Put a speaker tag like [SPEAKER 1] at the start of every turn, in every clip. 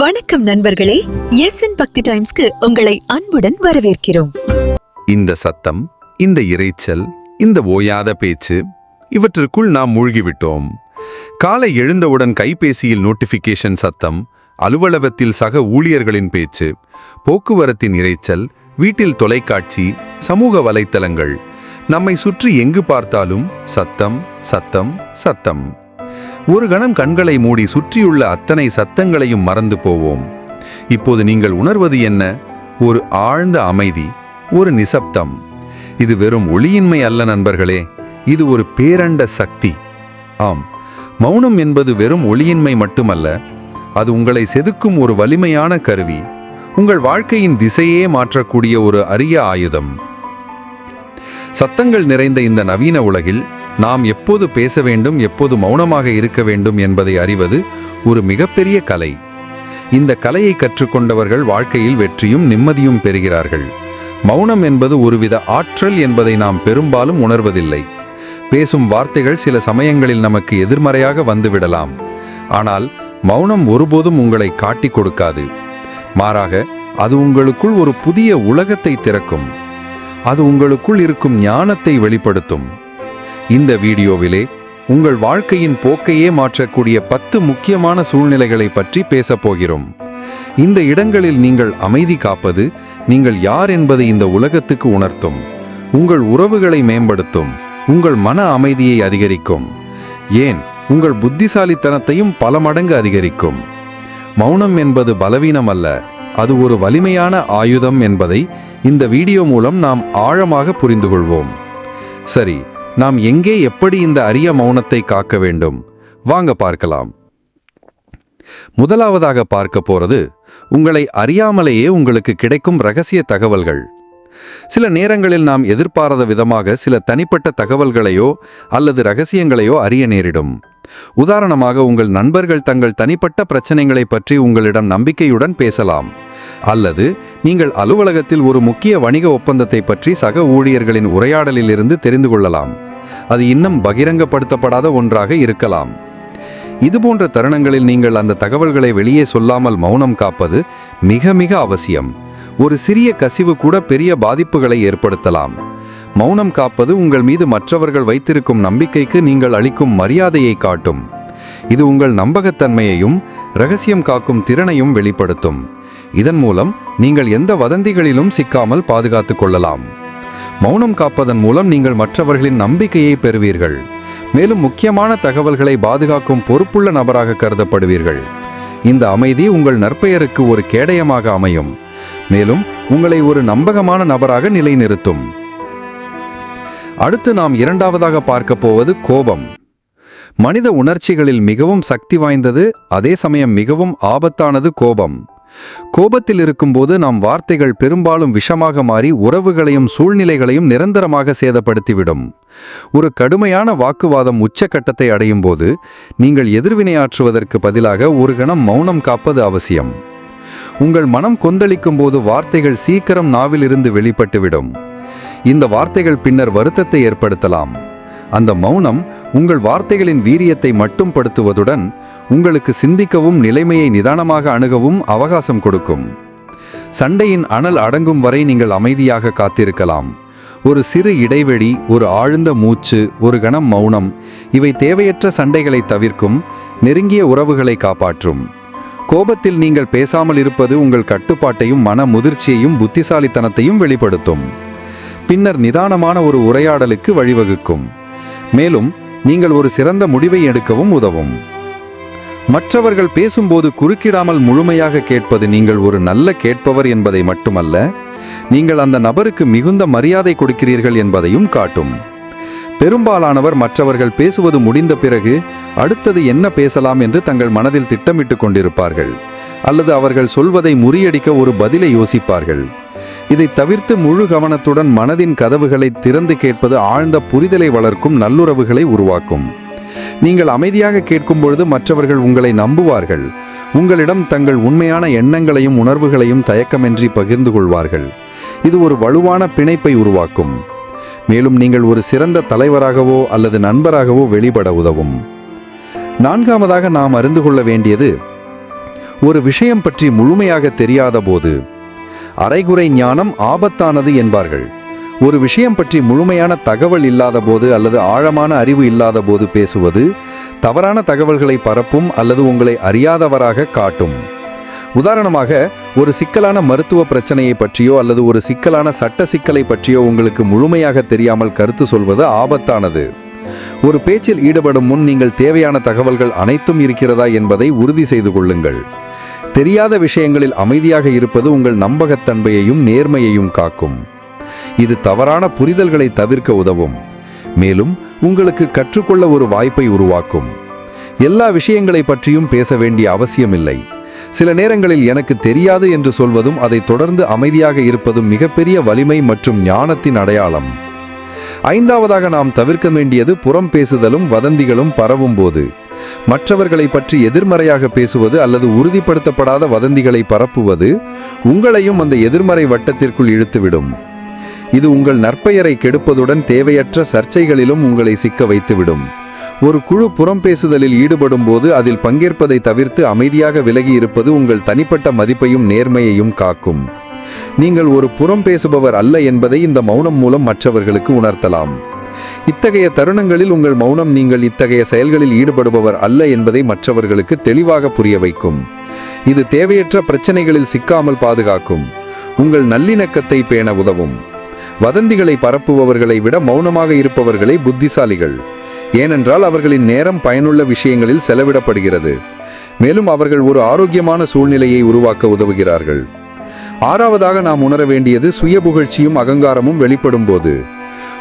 [SPEAKER 1] வணக்கம் நண்பர்களே. S N பக்தி டைம்ஸ்க்கு உங்களை அன்புடன் வரவேற்கிறோம்.
[SPEAKER 2] இந்த சத்தம் இந்த இரைச்சல் இந்த ஓயாத பேச்சு இவற்றிற்குள் நாம் மூழ்கிவிட்டோம். காலை எழுந்தவுடன் கைபேசியில் நோட்டிஃபிகேஷன் சத்தம் அலுவலகத்தில் சக ஊழியர்களின் பேச்சு போக்குவரத்தின் இரைச்சல் வீட்டில் தொலைக்காட்சி சமூக வலைத்தளங்கள். நம்மை சுற்றி எங்கு பார்த்தாலும் சத்தம் சத்தம் சத்தம். ஒரு கணம் கண்களை மூடி சுற்றியுள்ள அத்தனை சத்தங்களையும் மறந்து போவோம். இப்போது நீங்கள் உணர்வது என்ன? ஒரு ஆழ்ந்த அமைதி ஒரு நிசப்தம். இது வெறும் ஒளியின்மை அல்ல நண்பர்களே இது ஒரு பேரண்ட சக்தி. ஆம் மௌனம் என்பது வெறும் ஒளியின்மை மட்டுமல்ல அது உங்களை செதுக்கும் ஒரு வலிமையான கருவி. உங்கள் வாழ்க்கையின் திசையே மாற்றக்கூடிய ஒரு அரிய ஆயுதம். சத்தங்கள் நிறைந்த இந்த நவீன உலகில் நாம் எப்போது பேச வேண்டும் எப்போது மௌனமாக இருக்க வேண்டும் என்பதை அறிவது ஒரு மிகப்பெரிய கலை. இந்த கலையை கற்றுக்கொண்டவர்கள் வாழ்க்கையில் வெற்றியும் நிம்மதியும் பெறுகிறார்கள். மௌனம் என்பது ஒருவித ஆற்றல் என்பதை நாம் பெரும்பாலும் உணர்வதில்லை. பேசும் வார்த்தைகள் சில சமயங்களில் நமக்கு எதிர்மறையாக வந்துவிடலாம். ஆனால் மௌனம் ஒருபோதும் உங்களை காட்டிக் கொடுக்காது. மாறாக அது உங்களுக்குள் ஒரு புதிய உலகத்தை திறக்கும். அது உங்களுக்குள் இருக்கும் ஞானத்தை வெளிப்படுத்தும். இந்த வீடியோவிலே உங்கள் வாழ்க்கையின் போக்கையே மாற்றக்கூடிய பத்து முக்கியமான சூழ்நிலைகளை பற்றி பேசப் போகிறோம். இந்த இடங்களில் நீங்கள் அமைதி காப்பது நீங்கள் யார் என்பதை இந்த உலகத்துக்கு உணர்த்தும். உங்கள் உறவுகளை மேம்படுத்தும் உங்கள் மன அமைதியை அதிகரிக்கும். ஏன்? உங்கள் புத்திசாலித்தனத்தையும் பல மடங்கு அதிகரிக்கும். மௌனம் என்பது பலவீனம் அல்ல அது ஒரு வலிமையான ஆயுதம் என்பதை இந்த வீடியோ மூலம் நாம் ஆழமாக புரிந்து கொள்வோம் சரி நாம் எங்கே எப்படி இந்த அரிய மௌனத்தை காக்க வேண்டும்? வாங்க பார்க்கலாம். முதலாவதாக பார்க்க போறது உங்களை அறியாமலேயே உங்களுக்கு கிடைக்கும் ரகசிய தகவல்கள். சில நேரங்களில் நாம் எதிர்பாராத விதமாக சில தனிப்பட்ட தகவல்களையோ அல்லது ரகசியங்களையோ அறிய நேரிடும். உதாரணமாக உங்கள் நண்பர்கள் தங்கள் தனிப்பட்ட பிரச்சனைகளை பற்றி உங்களிடம் நம்பிக்கையுடன் பேசலாம். அல்லது நீங்கள் அலுவலகத்தில் ஒரு முக்கிய வணிக ஒப்பந்தத்தை பற்றி சக ஊழியர்களின் உரையாடலிலிருந்து தெரிந்து கொள்ளலாம். அது இன்னும் பகிரங்கப்படுத்தப்படாத ஒன்றாக இருக்கலாம். இதுபோன்ற தருணங்களில் நீங்கள் அந்த தகவல்களை வெளியே சொல்லாமல் மௌனம் காப்பது மிக மிக அவசியம். ஒரு சிறிய கசிவு கூட பெரிய பாதிப்புகளை ஏற்படுத்தலாம். மௌனம் காப்பது உங்கள் மீது மற்றவர்கள் வைத்திருக்கும் நம்பிக்கைக்கு நீங்கள் அளிக்கும் மரியாதையை காட்டும். இது உங்கள் நம்பகத்தன்மையையும் ரகசியம் காக்கும் திறனையும் வெளிப்படுத்தும். இதன் மூலம் நீங்கள் எந்த வதந்திகளிலும் சிக்காமல் பாதுகாத்துக் கொள்ளலாம். மௌனம் காப்பதன் மூலம் நீங்கள் மற்றவர்களின் நம்பிக்கையை பெறுவீர்கள். மேலும் முக்கியமான தகவல்களை பாதுகாக்கும் பொறுப்புள்ள நபராக கருதப்படுவீர்கள். இந்த அமைதி உங்கள் நற்பெயருக்கு ஒரு கேடயமாக அமையும். மேலும் உங்களை ஒரு நம்பகமான நபராக நிலைநிறுத்தும். அடுத்து நாம் இரண்டாவதாக பார்க்க போவது கோபம். மனித உணர்ச்சிகளில் மிகவும் சக்தி வாய்ந்தது அதே சமயம் மிகவும் ஆபத்தானது கோபம். கோபத்தில் இருக்கும்போது நாம் வார்த்தைகள் பெரும்பாலும் விஷமாக மாறி உறவுகளையும் சூழ்நிலைகளையும் நிரந்தரமாக சேதப்படுத்திவிடும். ஒரு கடுமையான வாக்குவாதம் உச்சக்கட்டத்தை அடையும் போது நீங்கள் எதிர்வினையாற்றுவதற்கு பதிலாக ஒரு கணம் மௌனம் காப்பது அவசியம். உங்கள் மனம் கொந்தளிக்கும் போது வார்த்தைகள் சீக்கிரம் நாவிலிருந்து வெளிப்பட்டுவிடும். இந்த வார்த்தைகள் பின்னர் வருத்தத்தை ஏற்படுத்தலாம். அந்த மௌனம் உங்கள் வார்த்தைகளின் வீரியத்தை மட்டும் படுத்துவதுடன் உங்களுக்கு சிந்திக்கவும் நிலைமையை நிதானமாக அணுகவும் அவகாசம் கொடுக்கும். சண்டையின் அனல் அடங்கும் வரை நீங்கள் அமைதியாக காத்திருக்கலாம். ஒரு சிறு இடைவெளி ஒரு ஆழ்ந்த மூச்சு ஒரு கணம் மௌனம் இவை தேவையற்ற சண்டைகளை தவிர்க்கும் நெருங்கிய உறவுகளை காப்பாற்றும். கோபத்தில் நீங்கள் பேசாமல் இருப்பது உங்கள் கட்டுப்பாட்டையும் மன முதிர்ச்சியையும் புத்திசாலித்தனத்தையும் வெளிப்படுத்தும். பின்னர் நிதானமான ஒரு உரையாடலுக்கு வழிவகுக்கும். மேலும் நீங்கள் ஒரு சிறந்த முடிவை எடுக்கவும் உதவும். மற்றவர்கள் பேசும்போது குறுக்கிடாமல் முழுமையாக கேட்பது நீங்கள் ஒரு நல்ல கேட்பவர் என்பதை மட்டுமல்ல நீங்கள் அந்த நபருக்கு மிகுந்த மரியாதை கொடுக்கிறீர்கள் என்பதையும் காட்டும். பெரும்பாலானவர் மற்றவர்கள் பேசுவது முடிந்த பிறகு அடுத்தது என்ன பேசலாம் என்று தங்கள் மனதில் திட்டமிட்டு கொண்டிருப்பார்கள் அல்லது அவர்கள் சொல்வதை முறியடிக்க ஒரு பதிலை யோசிப்பார்கள். இதை தவிர்த்து முழு கவனத்துடன் மனதின் கதவுகளை திறந்து கேட்பது ஆழ்ந்த புரிதலை வளர்க்கும் நல்லுறவுகளை உருவாக்கும். நீங்கள் அமைதியாக கேட்கும் பொழுது மற்றவர்கள் உங்களை நம்புவார்கள். உங்களிடம் தங்கள் உண்மையான எண்ணங்களையும் உணர்வுகளையும் தயக்கமின்றி பகிர்ந்து கொள்வார்கள். இது ஒரு வலுவான பிணைப்பை உருவாக்கும். மேலும் நீங்கள் ஒரு சிறந்த தலைவராகவோ அல்லது நண்பராகவோ வெளிப்பட உதவும். நான்காவதாக நாம் அறிந்து கொள்ள வேண்டியது ஒரு விஷயம் பற்றி முழுமையாக தெரியாத போது அரைகுறை ஞானம் ஆபத்தானது என்பார்கள். ஒரு விஷயம் பற்றி முழுமையான தகவல் இல்லாத போது அல்லது ஆழமான அறிவு இல்லாத போது பேசுவது தவறான தகவல்களை பரப்பும் அல்லது உங்களை அறியாதவராக காட்டும். உதாரணமாக ஒரு சிக்கலான மருத்துவ பிரச்சனையை பற்றியோ அல்லது ஒரு சிக்கலான சட்ட சிக்கலை பற்றியோ உங்களுக்கு முழுமையாக தெரியாமல் கருத்து சொல்வது ஆபத்தானது. ஒரு பேச்சில் ஈடுபடும் முன் நீங்கள் தேவையான தகவல்கள் அனைத்தும் இருக்கிறதா என்பதை உறுதி செய்து கொள்ளுங்கள். தெரியாத விஷயங்களில் அமைதியாக இருப்பது உங்கள் நம்பகத்தன்மையையும் நேர்மையையும் காக்கும். இது தவறான புரிதல்களை தவிர்க்க உதவும். மேலும் உங்களுக்கு கற்றுக்கொள்ள ஒரு வாய்ப்பை உருவாக்கும். எல்லா விஷயங்களை பற்றியும் பேச வேண்டிய அவசியமில்லை. சில நேரங்களில் எனக்கு தெரியாது என்று சொல்வதும் அதை தொடர்ந்து அமைதியாக இருப்பதும் மிகப்பெரிய வலிமை மற்றும் ஞானத்தின் அடையாளம். ஐந்தாவதாக நாம் தவிர்க்க வேண்டியது புறம் பேசுதலும் வதந்திகளும் பரவும் போது. மற்றவர்களை பற்றி எதிர்மறையாக பேசுவது அல்லது உறுதிப்படுத்தப்படாத வதந்திகளை பரப்புவது உங்களையும் அந்த எதிர்மறை வட்டத்திற்குள் இழுத்துவிடும். இது உங்கள் நற்பெயரை கெடுப்பதுடன் தேவையற்ற சர்ச்சைகளிலும் உங்களை சிக்க வைத்துவிடும். ஒரு குழு புறம் பேசுதலில் ஈடுபடும் போது அதில் பங்கேற்பதை தவிர்த்து அமைதியாக விலகி இருப்பது உங்கள் தனிப்பட்ட மதிப்பையும் நேர்மையையும் காக்கும். நீங்கள் ஒரு புறம் பேசுபவர் அல்ல என்பதை இந்த மௌனம் மூலம் மற்றவர்களுக்கு உணர்த்தலாம். இத்தகைய தருணங்களில் உங்கள் மௌனம் நீங்கள் இத்தகைய செயல்களில் ஈடுபடுபவர் அல்ல என்பதை மற்றவர்களுக்கு தெளிவாக புரிய வைக்கும். இது தேவையற்ற பிரச்சனைகளில் சிக்காமல் பாதுகாக்கும். உங்கள் நல்லிணக்கத்தை பேண உதவும். வதந்திகளை பரப்புபவர்களை விட மௌனமாக இருப்பவர்களே புத்திசாலிகள். ஏனென்றால் அவர்களின் நேரம் பயனுள்ள விஷயங்களில் செலவிடப்படுகிறது. மேலும் அவர்கள் ஒரு ஆரோக்கியமான சூழ்நிலையை உருவாக்க உதவுகிறார்கள். ஆறாவதாக நாம் உணர வேண்டியது சுய புகழ்ச்சியும் அகங்காரமும் வெளிப்படும் போது.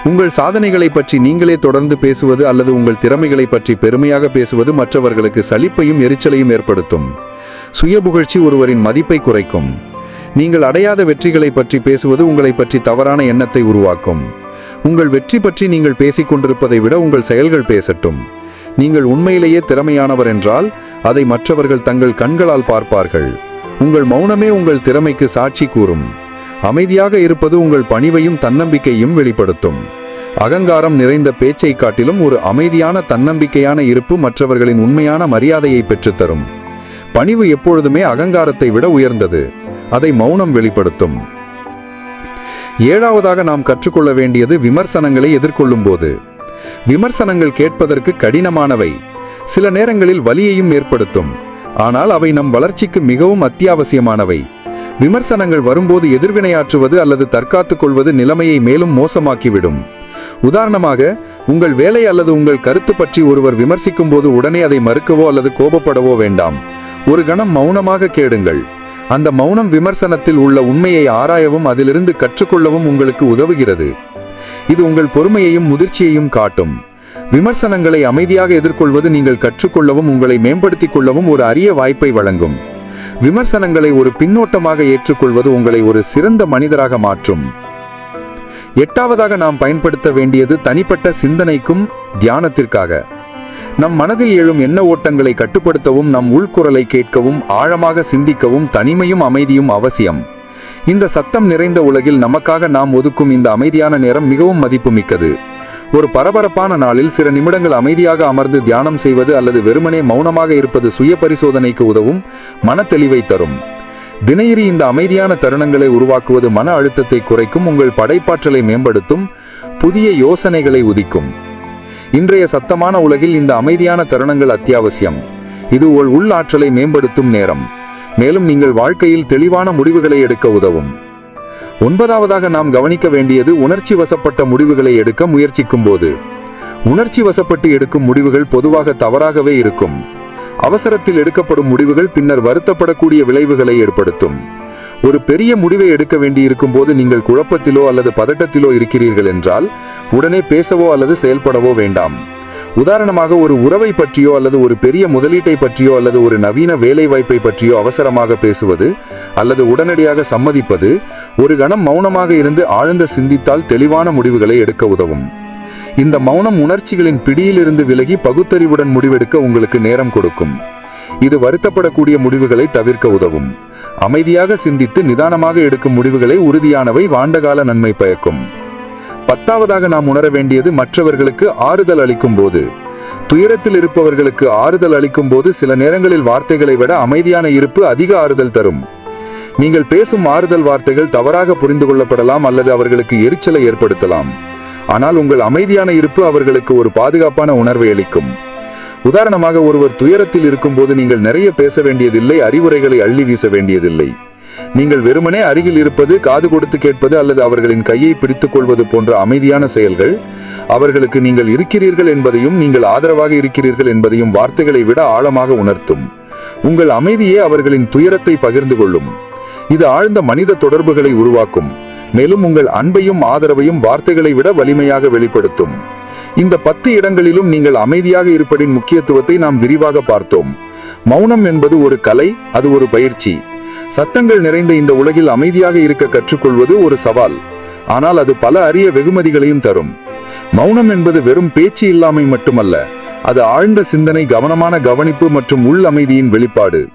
[SPEAKER 2] உங்கள் சாதனைகளை பற்றி நீங்களே தொடர்ந்து பேசுவது அல்லது உங்கள் திறமைகளை பற்றி பெருமையாக பேசுவது மற்றவர்களுக்கு சலிப்பையும் எரிச்சலையும் ஏற்படுத்தும். சுய புகழ்ச்சி ஒருவரின் மதிப்பை குறைக்கும். நீங்கள் அடையாத வெற்றிகளை பற்றி பேசுவது உங்களை பற்றி தவறான எண்ணத்தை உருவாக்கும். உங்கள் வெற்றி பற்றி நீங்கள் பேசிக்கொண்டிருப்பதை விட உங்கள் செயல்கள் பேசட்டும். நீங்கள் உண்மையிலேயே திறமையானவர் என்றால் அதை மற்றவர்கள் தங்கள் கண்களால் பார்ப்பார்கள். உங்கள் மௌனமே உங்கள் திறமைக்கு சாட்சி கூறும். அமைதியாக இருப்பது உங்கள் பணிவையும் தன்னம்பிக்கையும் வெளிப்படுத்தும். அகங்காரம் நிறைந்த பேச்சை காட்டிலும் ஒரு அமைதியான தன்னம்பிக்கையான இருப்பு மற்றவர்களின் உண்மையான மரியாதையை பெற்றுத்தரும். பணிவு எப்பொழுதுமே அகங்காரத்தை விட உயர்ந்தது. அதை மௌனம் வெளிப்படுத்தும். ஏழாவதாக நாம் கற்றுக்கொள்ள வேண்டியது விமர்சனங்களை எதிர்கொள்ளும் போது விமர்சனங்கள் கேட்பதற்கு கடினமானவை. சில நேரங்களில் வலியையும் ஏற்படுத்தும். ஆனால் அவை நம் வளர்ச்சிக்கு மிகவும் அத்தியாவசியமானவை. விமர்சனங்கள் வரும்போது எதிர்வினையாற்றுவது அல்லது தற்காத்துக் கொள்வது நிலைமையை மேலும் மோசமாக்கிவிடும். உதாரணமாக உங்கள் வேலை அல்லது உங்கள் கருத்து பற்றி ஒருவர் விமர்சிக்கும் போது உடனே அதை மறுக்கவோ அல்லது கோபப்படவோ வேண்டாம். ஒரு கணம் மௌனமாக கேடுங்கள் அந்த மௌனம் விமர்சனத்தில் உள்ள உண்மையை ஆராயவும் அதிலிருந்து கற்றுக்கொள்ளவும் உங்களுக்கு உதவுகிறது. இது உங்கள் பொறுமையையும் முதிர்ச்சியையும் காட்டும். விமர்சனங்களை அமைதியாக எதிர்கொள்வது நீங்கள் கற்றுக்கொள்ளவும் உங்களை மேம்படுத்திக் கொள்ளவும் ஒரு அரிய வாய்ப்பை வழங்கும். விமர்சனங்களை ஒரு பின்னோட்டமாக ஏற்றுக்கொள்வது உங்களை ஒரு சிறந்த மனிதராக மாற்றும். எட்டாவதாக நாம் பயன்படுத்த வேண்டியது தனிப்பட்ட சிந்தனைக்கும் தியானத்திற்காக. நம் மனதில் எழும் எண்ண ஓட்டங்களை கட்டுப்படுத்தவும் நம் உள்குரலை கேட்கவும் ஆழமாக சிந்திக்கவும் தனிமையும் அமைதியும் அவசியம். இந்த சத்தம் நிறைந்த உலகில் நமக்காக நாம் ஒதுக்கும் இந்த அமைதியான நேரம் மிகவும் மதிப்புமிக்கது. ஒரு பரபரப்பான நாளில் சில நிமிடங்கள் அமைதியாக அமர்ந்து தியானம் செய்வது அல்லது வெறுமனே மௌனமாக இருப்பது சுய பரிசோதனைக்கு உதவும் மன தெளிவை தரும். தினையிறி இந்த அமைதியான தருணங்களை உருவாக்குவது மன அழுத்தத்தை குறைக்கும் உங்கள் படைப்பாற்றலை மேம்படுத்தும் புதிய யோசனைகளை உதிக்கும். இன்றைய சத்தமான உலகில் இந்த அமைதியான தருணங்கள் அத்தியாவசியம். இது உள் ஆற்றலை மேம்படுத்தும் நேரம். மேலும் நீங்கள் வாழ்க்கையில் தெளிவான முடிவுகளை எடுக்க உதவும். ஒன்பதாவதாக நாம் கவனிக்க வேண்டியது உணர்ச்சி வசப்பட்ட முடிவுகளை எடுக்க முயற்சிக்கும் போது உணர்ச்சி வசப்பட்டு எடுக்கும் முடிவுகள் பொதுவாக தவறாகவே இருக்கும். அவசரத்தில் எடுக்கப்படும் முடிவுகள் பின்னர் வருத்தப்படக்கூடிய விளைவுகளை ஏற்படுத்தும். ஒரு பெரிய முடிவை எடுக்க வேண்டியிருக்கும் போது நீங்கள் குழப்பத்திலோ அல்லது பதட்டத்திலோ இருக்கிறீர்கள் என்றால் உடனே பேசவோ அல்லது செயல்படவோ வேண்டாம். உதாரணமாக ஒரு உறவை பற்றியோ அல்லது ஒரு பெரிய முதலீட்டை பற்றியோ அல்லது ஒரு நவீன வேலைவாய்ப்பை பற்றியோ அவசரமாக பேசுவது அல்லது உடனடியாக சம்மதிப்பது ஒரு கணம் மௌனமாக இருந்து ஆழ்ந்த சிந்தித்தால் தெளிவான முடிவுகளை எடுக்க உதவும். இந்த மௌனம் உணர்ச்சிகளின் பிடியிலிருந்து விலகி பகுத்தறிவுடன் முடிவெடுக்க உங்களுக்கு நேரம் கொடுக்கும். இது வருத்தப்படக்கூடிய முடிவுகளை தவிர்க்க உதவும். அமைதியாக சிந்தித்து நிதானமாக எடுக்கும் முடிவுகளை உறுதியானவை வாண்டகால நன்மை பயக்கும். பத்தாவதாக நாம் உணர வேண்டியது மற்றவர்களுக்கு ஆறுதல் அளிக்கும் போது. துயரத்தில் இருப்பவர்களுக்கு ஆறுதல் அளிக்கும் போது சில நேரங்களில் வார்த்தைகளை விட அமைதியான இருப்பு அதிக ஆறுதல் தரும். நீங்கள் பேசும் ஆறுதல் வார்த்தைகள் தவறாக புரிந்து கொள்ளப்படலாம் அல்லது அவர்களுக்கு எரிச்சலை ஏற்படுத்தலாம். ஆனால் உங்கள் அமைதியான இருப்பு அவர்களுக்கு ஒரு பாதுகாப்பான உணர்வை அளிக்கும். உதாரணமாக ஒருவர் துயரத்தில் இருக்கும்போது நீங்கள் நிறைய பேச வேண்டியதில்லை அறிவுரைகளை அள்ளி வீச வேண்டியதில்லை. நீங்கள் வெறுமனே அருகில் இருப்பது காது கொடுத்து கேட்பது அல்லது அவர்களின் கையை பிடித்துக் கொள்வது போன்ற அமைதியான செயல்கள் அவர்களுக்கு நீங்கள் இருக்கிறீர்கள் என்பதையும் நீங்கள் ஆதரவாக இருக்கிறீர்கள் என்பதையும் வார்த்தைகளை விட ஆழமாக உணர்த்தும். உங்கள் அமைதியே அவர்களின் துயரத்தை பகிர்ந்து கொள்ளும். இது ஆழ்ந்த மனித தொடர்புகளை உருவாக்கும். மேலும் உங்கள் அன்பையும் ஆதரவையும் வார்த்தைகளை விட வலிமையாக வெளிப்படுத்தும். இந்த பத்து இடங்களிலும் நீங்கள் அமைதியாக இருப்பதின் முக்கியத்துவத்தை நாம் விரிவாக பார்த்தோம். மௌனம் என்பது ஒரு கலை அது ஒரு பயிற்சி. சத்தங்கள் நிறைந்த இந்த உலகில் அமைதியாக இருக்க கற்றுக்கொள்வது ஒரு சவால். ஆனால் அது பல அரிய வெகுமதிகளையும் தரும். மௌனம் என்பது வெறும் பேச்சு இல்லாமை மட்டுமல்ல அது ஆழ்ந்த சிந்தனை கவனமான கவனிப்பு மற்றும் உள் அமைதியின் வெளிப்பாடு.